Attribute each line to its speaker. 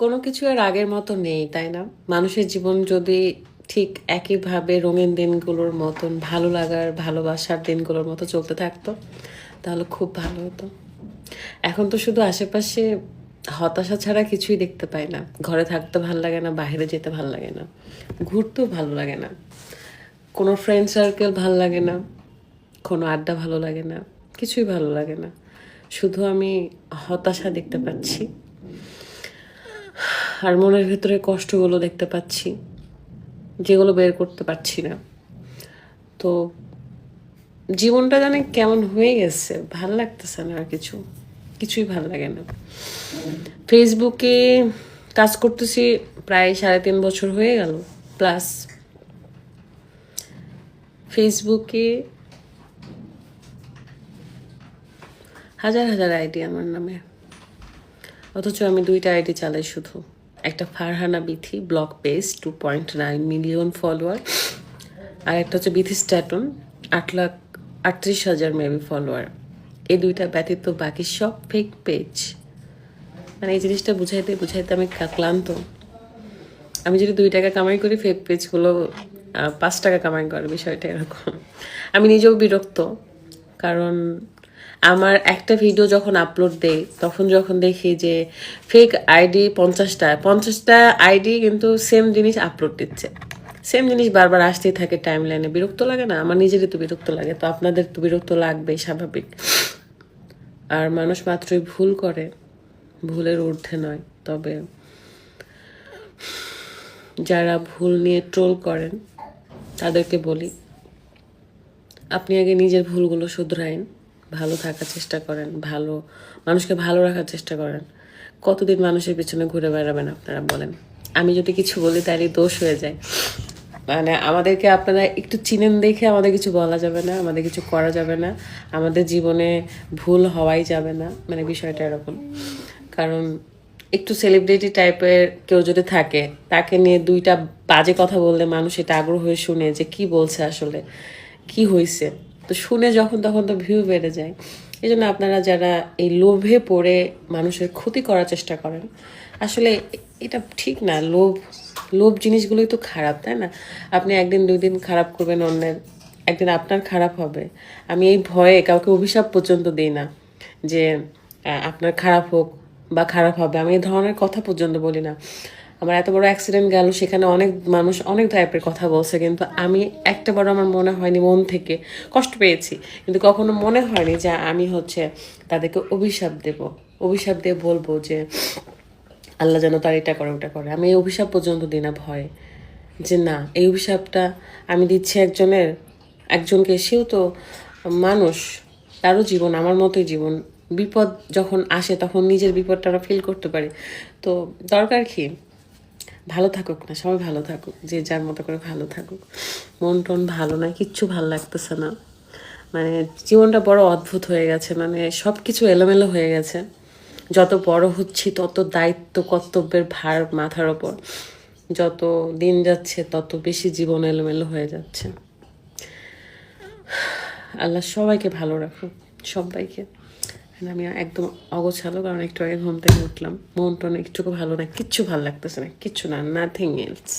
Speaker 1: কোনো কিছু আর আগের মতো নেই, তাই না? মানুষের জীবন যদি ঠিক একইভাবে রঙিন দিনগুলোর মতন, ভালো লাগার, ভালোবাসার দিনগুলোর মতো চলতে থাকতো, তাহলে খুব ভালো হতো। এখন তো শুধু আশেপাশে হতাশা ছাড়া কিছুই দেখতে পাই না। ঘরে থাকতে ভালো লাগে না, বাইরে যেতে ভালো লাগে না, ঘুরতেও ভালো লাগে না, কোনো ফ্রেন্ড সার্কেল ভালো লাগে না, কোনো আড্ডা ভালো লাগে না, কিছুই ভালো লাগে না। শুধু আমি হতাশা দেখতে পাচ্ছি। আর মনের ভেতরে কষ্টগুলো দেখতে পাচ্ছি, যেগুলো বের করতে পারছি না। তো জীবনটা জানে কেমন হয়ে গেছে, ভালো লাগতেছে না আর কিছু, কিছুই ভালো লাগে না। ফেসবুকে কাজ করতেছি প্রায় সাড়ে তিন বছর হয়ে গেল, প্লাস ফেসবুকে হাজার হাজার আইডি আমার নামে, অথচ আমি দুইটা আইডি চালাই শুধু। একটা Farhana Bithi, block page two point nine million follower আর একটা হচ্ছে বিথি স্ট্যাটন, আট লাখ আটত্রিশ হাজার মেবি ফলোয়ার এই দুইটা ব্যতীত বাকি সব ফেক পেজ মানে এই জিনিসটা বুঝাইতে বুঝাইতে আমি ক্লান্ত। আমি যদি দুই টাকা কামাই করি ফেক পেজগুলো পাঁচ টাকা কামাই করে, বিষয়টা এরকম। আমি নিজেও বিরক্ত। কারণ আমার একটা ভিডিও যখন আপলোড দেই, তখন যখন দেখি যে ফেক আইডি পঞ্চাশটা পঞ্চাশটা আইডি কিন্তু সেম জিনিস আপলোড দিচ্ছে। সেম জিনিস বারবার আসতেই থাকে টাইম লাইনে বিরক্ত লাগে না? আমার নিজেরই তো বিরক্ত লাগে, তো আপনাদের তো বিরক্ত লাগবেই, স্বাভাবিক। আর মানুষ মাত্রই ভুল করে, ভুলের ঊর্ধ্বে নয়। তবে যারা ভুল নিয়ে ট্রোল করেন, তাদেরকে বলি, আপনি আগে নিজের ভুলগুলো শুধরাইন। ভালো থাকার চেষ্টা করেন, ভালো, মানুষকে ভালো রাখার চেষ্টা করেন। কতদিন মানুষের পিছনে ঘুরে বেড়াবেন আপনারা বলেন? আমি যদি কিছু বলি তারই দোষ হয়ে যায়। মানে আমাদেরকে আপনারা একটু চিনেন দেখে আমাদের কিছু বলা যাবে না, আমাদের কিছু করা যাবে না, আমাদের জীবনে ভুল হওয়াই যাবে না মানে বিষয়টা এরকম। কারণ একটু সেলিব্রিটি টাইপের কেউ যদি থাকে, তাকে নিয়ে দুইটা বাজে কথা বললে মানুষ এটা আগ্রহ হয়ে শুনে যে কি বলছে আসলে, কি হয়েছে তো শুনে যখন তখন তো ভিউ বেড়ে যায়। এই জন্য আপনারা যারা এই লোভে পড়ে মানুষের ক্ষতি করার চেষ্টা করেন, আসলে এটা ঠিক না। লোভ লোভ জিনিসগুলোই তো খারাপ, তাই না? আপনি একদিন দুই দিন খারাপ করবেন, অন্যের একদিন আপনার খারাপ হবে। আমি এই ভয়ে কাউকে অভিশাপ পর্যন্ত দিই না যে আপনার খারাপ হোক বা খারাপ হবে। আমি এই ধরনের কথা পর্যন্ত বলি না। আমার এত বড় অ্যাক্সিডেন্ট গেল, সেখানে অনেক মানুষ অনেক টাইপের কথা বলছে, কিন্তু আমি একটা বড় আমার মনে হয়নি, মন থেকে কষ্ট পেয়েছি। কিন্তু কখনো মনে হয়নি যে আমি হচ্ছে তাদেরকে অভিশাপ দেব। অভিশাপ দিয়ে বলব যে, আল্লাহ যেন তার এটা করে, ওটা করে। আমি এই অভিশাপ পর্যন্ত দিই না ভয়ে। যে না, এই অভিশাপটা আমি দিচ্ছি একজনের, একজনকে, সেও তো মানুষ, তারও জীবন, আমার মতোই জীবন। বিপদ যখন আসে, তখন নিজের বিপদটা আমরা ফিল করতে পারি। তো দরকার কি? ভালো থাকুক না, সবাই ভালো থাকুক, যে যার মতো করে ভালো থাকুক। মন টন ভালো না কিচ্ছু ভালো লাগতেছে না। মানে জীবনটা বড় অদ্ভুত হয়ে গেছে মানে সব কিছু এলোমেলো হয়ে গেছে। যত বড় হচ্ছি, তত দায়িত্ব, কর্তব্যের ভার মাথার ওপর। যত দিন যাচ্ছে, তত বেশি জীবন এলোমেলো হয়ে যাচ্ছে। আল্লাহ সবাইকে ভালো রাখুক, সবাইকে। And আমি একদম অগোছালো, কারণ একটু আগে ঘুম থেকে উঠলাম। মন টন একটুকু ভালো না, কিচ্ছু ভালো লাগতেছে না, কিচ্ছু না নাথিং এলস